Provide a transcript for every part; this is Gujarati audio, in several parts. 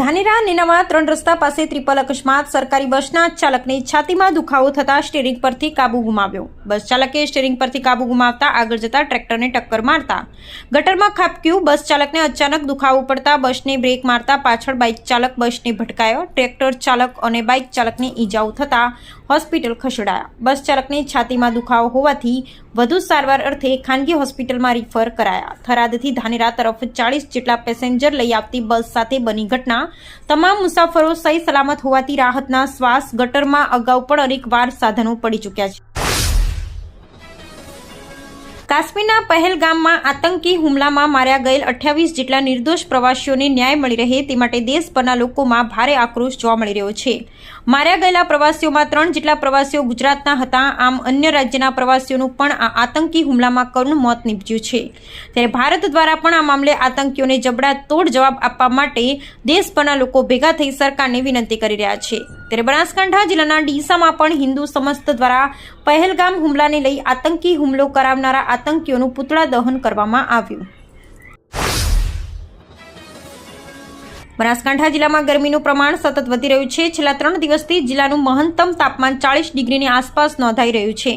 ધાનેરા નીનામાં ત્રણ રસ્તા પાસે ત્રિપલ અકસ્માત. સરકારી બસના ચાલકને છાતીમાં દુખાવો થતા સ્ટેરિંગ પરથી કાબુ ગુમાવ્યો. બસ ચાલકે સ્ટેરિંગ પરથી કાબુ ગુમાવતા આગળ જતા ટ્રેક્ટરને ટક્કર મારતા. ગટરમાં ખાબક્યું, બસ ચાલકને અચાનક દુખાવો પડતા બસને બ્રેક મારતા પાછળ બાઇક ચાલક બસને ભટકાયો. ટ્રેક્ટર ચાલક અને બાઇક ચાલકને ઈજાઓ થતા હોસ્પિટલ ખસેડાયા. બસ ચાલકને છાતીમાં દુખાવો હોવાથી વધુ સારવાર અર્થે ખાનગી હોસ્પિટલમાં રિફર કરાયા. થરાદથી ધાનેરા તરફ ચાળીસ જેટલા પેસેન્જર લઈ આવતી બસ સાથે બની ઘટના તમામ મુસાફરો સહી સલામત હોવાથી રાહતના શ્વાસ ગટરમાં અગાઉ પણ અનેકવાર સાધનો પડી ચૂક્યા છે. કાશ્મીરના પહેલગામમાં આતંકી હુમલામાં માર્યા ગયેલ અઠ્યાવીસ જેટલા નિર્દોષ પ્રવાસીઓને ન્યાય મળી રહે તે માટે દેશભરના લોકોમાં ભારે આક્રોશ જોવા મળી રહ્યો છે. માર્યા ગયેલા પ્રવાસીઓમાં ત્રણ જેટલા પ્રવાસીઓ ગુજરાતના હતા. આમ અન્ય રાજ્યના પ્રવાસીઓનું પણ આ આતંકી હુમલામાં કરુણ મોત નીપજ્યું છે. ત્યારે ભારત દ્વારા પણ આ મામલે આતંકીઓને જબડા તોડ જવાબ આપવા માટે દેશભરના લોકો ભેગા થઈ સરકારને વિનંતી કરી રહ્યા છે. ત્યારે બનાસકાંઠા જિલ્લાના ડીસામાં પણ હિન્દુ સમસ્ત દ્વારા પહેલગામ હુમલાને લઈ આતંકી હુમલો કરાવનારા આતંકીઓનું પૂતળા દહન કરવામાં આવ્યું. બનાસકાંઠા જિલ્લામાં ગરમીનું પ્રમાણ સતત વધી રહ્યું છે. છેલ્લા ત્રણ દિવસથી જિલ્લાનું મહત્તમ તાપમાન ચાળીસ ડિગ્રીની આસપાસ નોંધાઈ રહ્યું છે.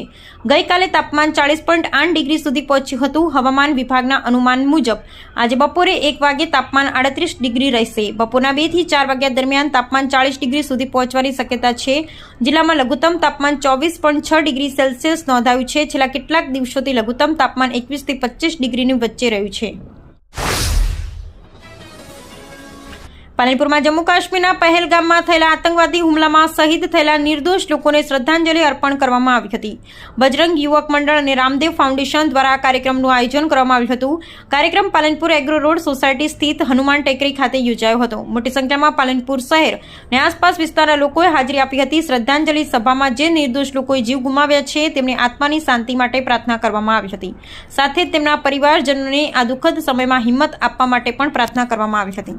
ગઈકાલે તાપમાન ચાળીસ પોઈન્ટ આઠ ડિગ્રી સુધી પહોંચ્યું હતું. હવામાન વિભાગના અનુમાન મુજબ, આજે બપોરે એક વાગે તાપમાન આડત્રીસ ડિગ્રી રહેશે. બપોરના બેથી ચાર વાગ્યા દરમિયાન તાપમાન ચાળીસ ડિગ્રી સુધી પહોંચવાની શક્યતા છે. જિલ્લામાં લઘુત્તમ તાપમાન ચોવીસ પોઈન્ટ છ ડિગ્રી સેલ્સિયસ નોંધાયું છે. છેલ્લા કેટલાક દિવસોથી લઘુત્તમ તાપમાન એકવીસથી પચીસ ડિગ્રીની વચ્ચે રહ્યું છે. પાલનપુરમાં જમ્મુ કાશ્મીરના પહેલગામમાં થયેલા આતંકવાદી હુમલામાં શહીદ થયેલા નિર્દોષ લોકોને શ્રદ્ધાંજલિ અર્પણ કરવામાં આવી હતી. બજરંગ યુવક મંડળ અને રામદેવ ફાઉન્ડેશન દ્વારા આ કાર્યક્રમનું આયોજન કરવામાં આવ્યું હતું. કાર્યક્રમ પાલનપુર એગ્રો રોડ સોસાયટી સ્થિત હનુમાન ટેકરી ખાતે યોજાયો હતો. મોટી સંખ્યામાં પાલનપુર શહેર અને આસપાસ વિસ્તારના લોકોએ હાજરી આપી હતી. શ્રદ્ધાંજલિ સભામાં જે નિર્દોષ લોકોએ જીવ ગુમાવ્યા છે, તેમને આત્માની શાંતિ માટે પ્રાર્થના કરવામાં આવી હતી. સાથે તેમના પરિવારજનોને આ દુઃખદ સમયમાં હિંમત આપવા માટે પણ પ્રાર્થના કરવામાં આવી હતી.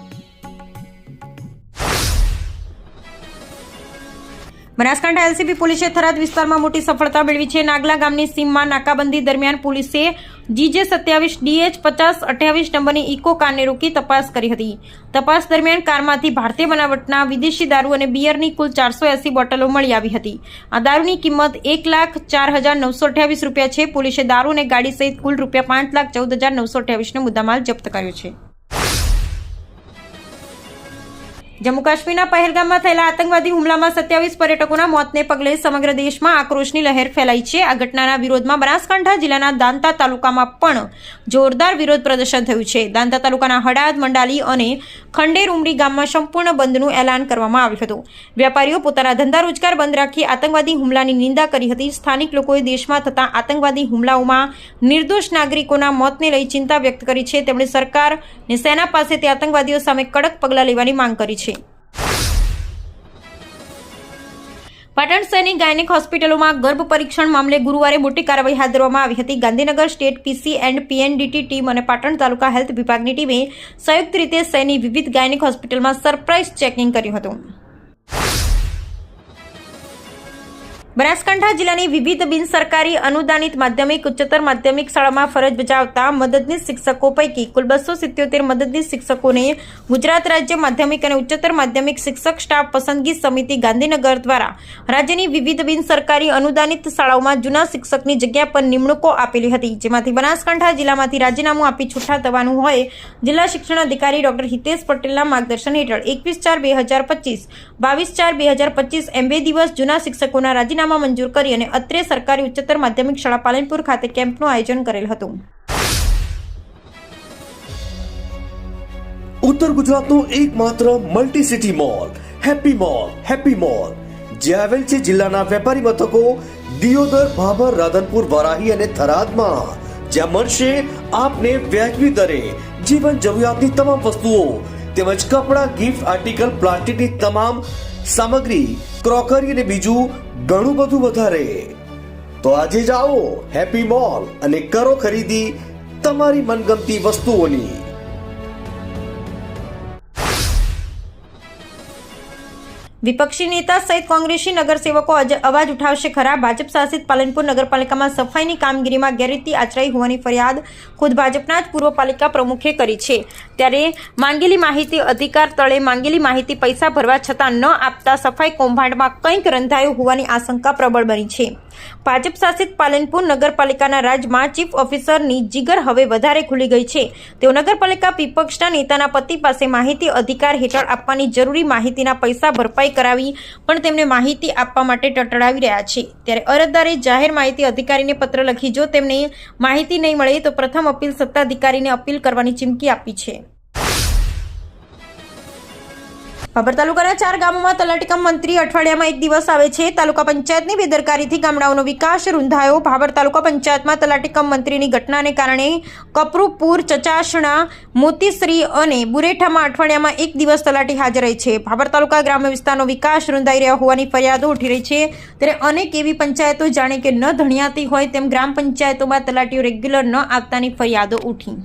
બનાસકાંઠા એલસીબી પોલીસે થરાદ વિસ્તારમાં મોટી સફળતા મેળવી છે. નાગલા ગામની સીમમાં નાકાબંધી દરમિયાન પોલીસે જીજે સત્યાવીસ, ડીએચ પચાસ, અઠ્યાવીસ નંબરની ઇકો કારને રોકી તપાસ કરી હતી. તપાસ દરમિયાન કારમાંથી ભારતીય બનાવટના વિદેશી દારૂ અને બિયરની કુલ ચારસો એસી બોટલો મળી આવી હતી. આ દારૂની કિંમત એક લાખ ચાર હજાર નવસો અઠ્યાવીસ રૂપિયા છે. પોલીસે દારૂ અને ગાડી સહિત કુલ રૂપિયા પાંચ લાખ ચૌદ હજાર નવસો અઠ્યાવીસનો મુદ્દામાલ જપ્ત કર્યો છે. જમ્મુ કાશ્મીરના પહેલગામમાં થયેલા આતંકવાદી હુમલામાં સત્યાવીસ પર્યટકોના મોતને પગલે સમગ્ર દેશમાં આક્રોશની લહેર ફેલાઈ છે. આ ઘટનાના વિરોધમાં બનાસકાંઠા જિલ્લાના દાંતા તાલુકામાં પણ જોરદાર વિરોધ પ્રદર્શન થયું છે. દાંતા તાલુકાના હડાદ, મંડાલી અને ખંડેર ઉમરી ગામમાં સંપૂર્ણ બંધનું એલાન કરવામાં આવ્યું હતું. વેપારીઓ પોતાના ધંધા રોજગાર બંધ રાખી આતંકવાદી હુમલાની નિંદા કરી હતી. સ્થાનિક લોકોએ દેશમાં થતા આતંકવાદી હુમલાઓમાં નિર્દોષ નાગરિકોના મોતને લઈ ચિંતા વ્યક્ત કરી છે. તેમણે સરકાર અને સેના પાસેથી આતંકવાદીઓ સામે કડક પગલાં લેવાની માંગ કરી છે. પાટણ શહેરની ગાયનિક હોસ્પિટલોમાં ગર્ભ પરીક્ષણ મામલે ગુરુવારે મોટી કાર્યવાહી હાથ ધરવામાં આવી હતી. Gandhinagar state PC and PNDT team અને પાટણ તાલુકા હેલ્થ વિભાગની ટીમે સંયુક્ત રીતે શહેરની વિવિધ ગાયનિક હોસ્પિટલમાં સરપ્રાઇઝ ચેકિંગ કર્યું હતું. બનાસકાંઠા જિલ્લાની વિવિધ બિનસરકારી અનુદાનિત માધ્યમિક, ઉચ્ચતર માધ્યમિક શાળામાં ફરજ બજાવતા મદદનીશ શિક્ષકો પૈકી કુલ બસો સિત્યોતેર મદદનીશ શિક્ષકોને ગુજરાત રાજ્ય માધ્યમિક અને ઉચ્ચતર માધ્યમિક શિક્ષક સ્ટાફ પસંદગી સમિતિ ગાંધીનગર દ્વારા રાજ્યની વિવિધ બિનસરકારી અનુદાનિત શાળાઓમાં જૂના શિક્ષકની જગ્યા પર નિમણૂકો આપેલી હતી. જેમાંથી બનાસકાંઠા જિલ્લામાંથી રાજીનામું આપી છૂટા થવાનું હોય, જિલ્લા શિક્ષણ અધિકારી ડોક્ટર હિતેશ પટેલના માર્ગદર્શન હેઠળ એકવીસ ચાર બે હજાર પચીસ, બાવીસ ચાર બે હજાર પચીસ એમ બે દિવસ જૂના શિક્ષકોના રાજીનામા મંજૂર કરી અને અત્રે સરકારી ઉચ્ચતર માધ્યમિક શાળા પાલનપુર ખાતે કેમ્પનું આયોજન કરેલ હતું. ઉત્તર ગુજરાતનો એકમાત્ર multi city mall happy mall happy mall જે આવેલ છે જિલ્લાના વેપારી મથકો, દિયોદર, ભાભર, રાધનપુર, વરાહી અને થરાદમાં. જ્યાં મળશે આપને વ્યાજબી દરે, જીવન જરૂરિયાતની તમામ વસ્તુઓ, તેમજ કપડાં, ગિફ્ટ, આર્ટિકલ, પ્લાસ્ટિકની તમામ સામગ્રી, ક્રોકરી અને બીજું ઘણું બધું વધારે. તો આજે જ આવો હેપી મોલ અને કરો ખરીદી તમારી મનગમતી વસ્તુઓની. વિપક્ષી નેતા સહિત કોંગ્રેસી નગરસેવકો અવાજ ઉઠાવશે ખરા. ભાજપ શાસિત પાલનપુર નગરપાલિકામાં સફાઈની કામગીરીમાં ગેરરીતિ આચરાઈ હોવાની ફરિયાદ ખુદ ભાજપના જ પૂર્વ પાલિકા પ્રમુખે કરી છે. ત્યારે માંગેલી માહિતી અધિકાર તળે માંગેલી માહિતી પૈસા ભરવા છતાં ન આપતા સફાઈ કૌભાંડમાં કંઈક રંધાયું હોવાની આશંકા પ્રબળ બની છે. ભાજપ શાસિત પાલનપુર નગરપાલિકાના રાજમાં ચીફ ઓફિસરની જીગર હવે વધારે ખુલી ગઈ છે. તેઓ નગરપાલિકા વિપક્ષના નેતાના પતિ પાસે માહિતી અધિકાર હેઠળ આપવાની જરૂરી માહિતીના પૈસા ભરપાઈ કરાવી, પણ તેમને માહિતી આપવા માટે ટટડાવી રહ્યા છે. ત્યારે અરજદારે જાહેર માહિતી અધિકારીને પત્ર લખી, જો તેમને માહિતી નહીં મળે, તો પ્રથમ અપીલ સત્તાધિકારીને અપીલ કરવાની ચીમકી આપી છે. ભાભર તાલુકાના ચાર ગામોમાં તલાટીકમ મંત્રી અઠવાડિયામાં એક દિવસ આવે છે. તાલુકા પંચાયતની બેદરકારીથી ગામડાઓનો વિકાસ રૂંધાયો. ભાભર તાલુકા પંચાયતમાં તલાટીકમ મંત્રીની ઘટનાને કારણે કપરુપુર, ચચાસણા, મોતીશ્રી અને બુરેઠામાં અઠવાડિયામાં એક દિવસ તલાટી હાજર રહે છે. ભાભર તાલુકા ગ્રામ્ય વિસ્તારનો વિકાસ રૂંધાઈ રહ્યા હોવાની ફરિયાદો ઉઠી રહી છે. ત્યારે અનેક એવી પંચાયતો જાણે કે ન ધણિયાતી હોય તેમ ગ્રામ પંચાયતોમાં તલાટીઓ રેગ્યુલર ન આવતાની ફરિયાદો ઉઠી.